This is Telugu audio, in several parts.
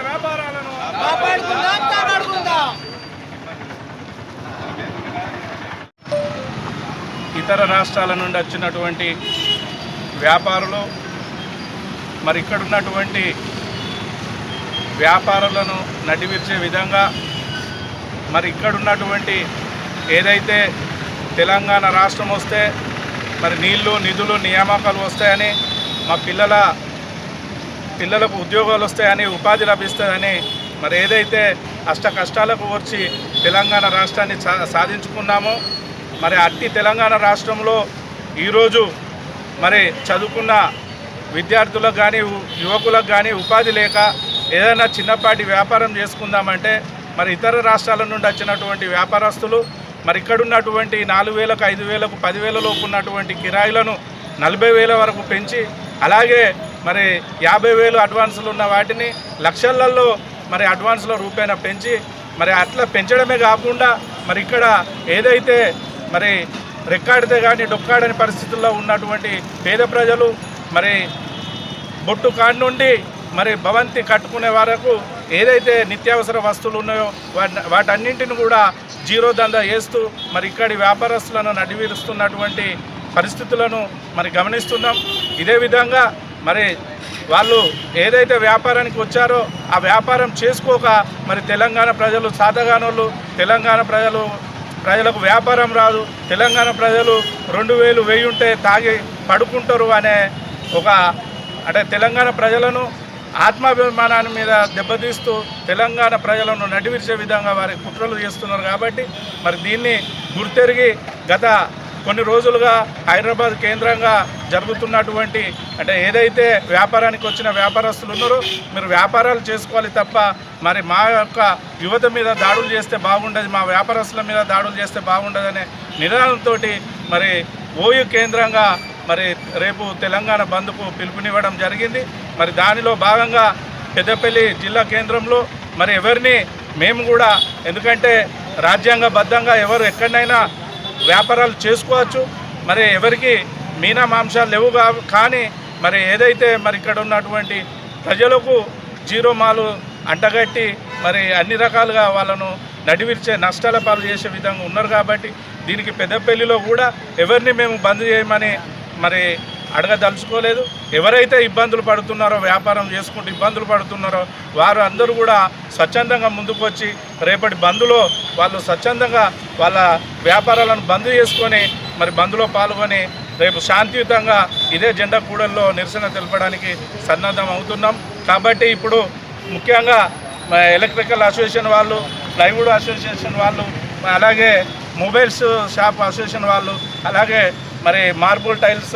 వ్యాపారాలను ఇతర రాష్ట్రాల నుండి వచ్చినటువంటి వ్యాపారులు మరి ఇక్కడున్నటువంటి వ్యాపారులను నడిపించే విధంగా మరి ఇక్కడున్నటువంటి ఏదైతే తెలంగాణ రాష్ట్రం వస్తే మరి నీళ్ళు నిధులు నియామకాలు వస్తాయని మా పిల్లల పిల్లలకు ఉద్యోగాలు వస్తాయని ఉపాధి లభిస్తుందని మరి ఏదైతే అష్ట కష్టాలకు వచ్చి తెలంగాణ రాష్ట్రాన్ని సా సాధించుకున్నామో మరి అట్టి తెలంగాణ రాష్ట్రంలో ఈరోజు మరి చదువుకున్న విద్యార్థులకు కానీ యువకులకు కానీ ఉపాధి లేక ఏదైనా చిన్నపాటి వ్యాపారం చేసుకుందామంటే మరి ఇతర రాష్ట్రాల నుండి వచ్చినటువంటి వ్యాపారస్తులు మరి ఇక్కడున్నటువంటి నాలుగు వేలకు ఐదు వేలకు పదివేలలోపు ఉన్నటువంటి కిరాయిలను నలభై వేల వరకు పెంచి అలాగే మరి యాభై వేలు అడ్వాన్సులు ఉన్న వాటిని లక్షలలో మరి అడ్వాన్స్లో రూపాయన పెంచి మరి అట్లా పెంచడమే కాకుండా మరి ఇక్కడ ఏదైతే మరి రెక్కాడితే కానీ డొక్కాడని పరిస్థితుల్లో ఉన్నటువంటి పేద ప్రజలు మరి బొట్టు కాడి నుండి మరి భవంతి కట్టుకునే వరకు ఏదైతే నిత్యావసర వస్తువులు ఉన్నాయో వాటి వాటన్నింటిని కూడా జీరో దందా వేస్తూ మరి ఇక్కడి వ్యాపారస్తులను నడివిరుస్తున్నటువంటి పరిస్థితులను మరి గమనిస్తున్నాం. ఇదే విధంగా మరి వాళ్ళు ఏదైతే వ్యాపారానికి వచ్చారో ఆ వ్యాపారం చేసుకోక మరి తెలంగాణ ప్రజలు సాధగానోళ్ళు తెలంగాణ ప్రజలు ప్రజలకు వ్యాపారం రాదు తెలంగాణ ప్రజలు రెండు వేలు వెయ్యి ఉంటే తాగి పడుకుంటారు అనే ఒక అంటే తెలంగాణ ప్రజలను ఆత్మాభిమానాన్ని మీద దెబ్బతీస్తూ తెలంగాణ ప్రజలను నడిపించే విధంగా వారి కుట్రలు చేస్తున్నారు కాబట్టి మరి దీన్ని గుర్తెరిగి గత కొన్ని రోజులుగా హైదరాబాద్ కేంద్రంగా జరుగుతున్నటువంటి అంటే ఏదైతే వ్యాపారానికి వచ్చిన వ్యాపారస్తులు ఉన్నారో మీరు వ్యాపారాలు చేసుకోవాలి తప్ప మరి మా యొక్క యువత మీద దాడులు చేస్తే బాగుండదు మా వ్యాపారస్తుల మీద దాడులు చేస్తే బాగుండదనే నినాదంతో మరి ఓయు కేంద్రంగా మరి రేపు తెలంగాణ బంద్కు పిలుపునివ్వడం జరిగింది. మరి దానిలో భాగంగా పెద్దపల్లి జిల్లా కేంద్రంలో మరి ఎవరిని మేము కూడా ఎందుకంటే రాజ్యాంగబద్ధంగా ఎవరు ఎక్కడైనా వ్యాపారాలు చేసుకోవచ్చు. మరి ఎవరికి మీనా మాంసాలు లేవు కానీ మరి ఏదైతే మరి ఇక్కడ ఉన్నటువంటి ప్రజలకు జీరో మాలు అంటగట్టి మరి అన్ని రకాలుగా వాళ్ళను నడివిర్చే నష్టాల పాలు చేసే విధంగా ఉన్నారు కాబట్టి దీనికి పెద్దపల్లిలో కూడా ఎవరిని మేము బంద్ చేయమని మరి అడగదలుచుకోలేదు. ఎవరైతే ఇబ్బందులు పడుతున్నారో వ్యాపారం చేసుకుంటూ ఇబ్బందులు పడుతున్నారో వారు అందరూ కూడా స్వచ్ఛందంగా ముందుకు వచ్చి రేపటి బంద్లో వాళ్ళు స్వచ్ఛందంగా వాళ్ళ వ్యాపారాలను బంద్ చేసుకొని మరి బంద్లో పాల్గొని రేపు శాంతియుతంగా ఇదే జెండా కూడల్లో నిరసన తెలపడానికి సన్నద్ధం అవుతున్నాం. కాబట్టి ఇప్పుడు ముఖ్యంగా ఎలక్ట్రికల్ అసోసియేషన్ వాళ్ళు ప్లైవుడ్ అసోసియేషన్ వాళ్ళు అలాగే మొబైల్స్ షాప్ అసోసియేషన్ వాళ్ళు అలాగే మరి మార్బుల్ టైల్స్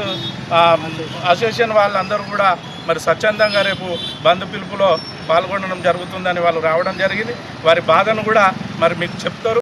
అసోసియేషన్ వాళ్ళందరూ కూడా మరి స్వచ్ఛందంగా రేపు బంధు పిలుపులో పాల్గొనడం జరుగుతుందని వాళ్ళు రావడం జరిగింది. వారి బాధను కూడా మరి మీకు చెప్తారు.